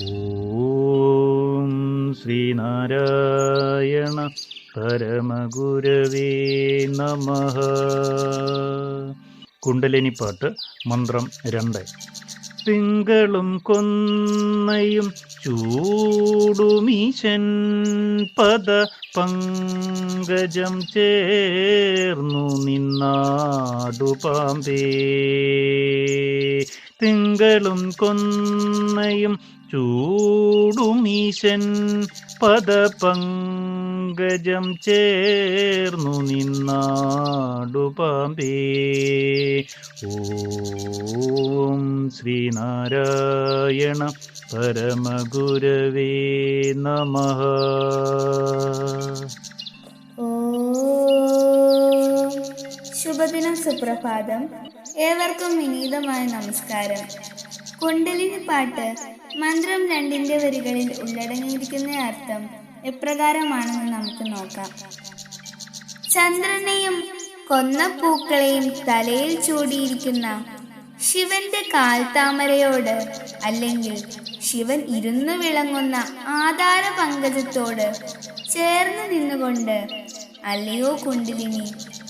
ഓം ശ്രീനാരായണ പരമഗുരവേ നമ. കുണ്ടലിനിപ്പാട്ട് മന്ത്രം രണ്ട്. തിങ്കളും കൊന്നയും ചൂടുമീശൻ പദ പങ്കജം ചേർന്നു നിന്നാടു പാമ്പേ തിങ്കളും കൊന്നയും ചൂടുമീശൻ പദപങ്കജം ചേർന്നു നിന്നാടു പാമ്പേ ഓം ശ്രീനാരായണ പരമഗുരവേ നമ. ശുഭദിനം സുപ്രഭാതം ഏവർക്കും വിനീതമായ നമസ്കാരം. കുണ്ടലിനി പാട്ട് മന്ത്രം രണ്ടിന്റെ വരികളിൽ ഉള്ളടങ്ങിയിരിക്കുന്ന അർത്ഥം എപ്രകാരമാണെന്ന് നമുക്ക് നോക്കാം. ചന്ദ്രനെയും കൊന്ന പൂക്കളെയും തലയിൽ ചൂടിയിരിക്കുന്ന ശിവന്റെ കാൽത്താമരയോട് അല്ലെങ്കിൽ ശിവൻ ഇരുന്നു വിളങ്ങുന്ന ആധാര പങ്കജത്തോട് ചേർന്ന് നിന്നുകൊണ്ട് അല്ലയോ കുണ്ടിലിനി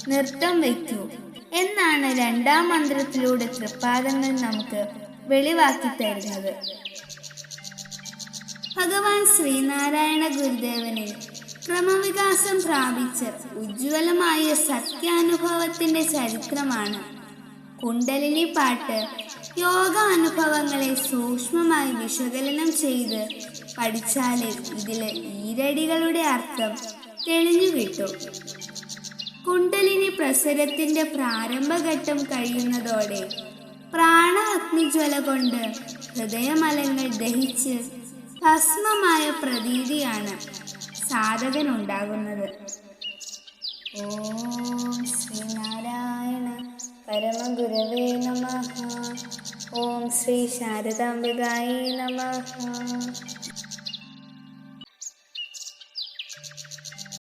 നൃത്തം വയ്ക്കൂ. എന്നാണ് രണ്ടാം മന്ത്രത്തിലൂടെ തൃപ്പാദങ്ങൾ നമുക്ക് വെളിവാക്കി തരുന്നത്. ഭഗവാൻ ശ്രീനാരായണ ഗുരുദേവനിൽ ക്രമവികാസം പ്രാപിച്ച ഉജ്ജ്വലമായ സത്യാനുഭവത്തിന്റെ ചരിത്രമാണ് കുണ്ടലിനി പാട്ട്. യോഗ അനുഭവങ്ങളെ സൂക്ഷ്മമായി വിശകലനം ചെയ്ത് പഠിച്ചാലേ ഇതിലെ ഈരടികളുടെ അർത്ഥം തെളിഞ്ഞു കിട്ടും കുണ്ടലിനി പ്രസരത്തിന്റെ പ്രാരംഭഘട്ടം കഴിയുന്നതോടെ പ്രാണ അഗ്നിജ്വല കൊണ്ട് ഹൃദയമലങ്ങൾ ദഹിച്ച് ഭസ്മമായ പ്രതീതിയാണ് സാധകനുണ്ടാകുന്നത്. ഓം ശ്രീനാരായണ പരമഗുരവേ നമ. ഓം ശ്രീ ശാരദാംബികായി നമ.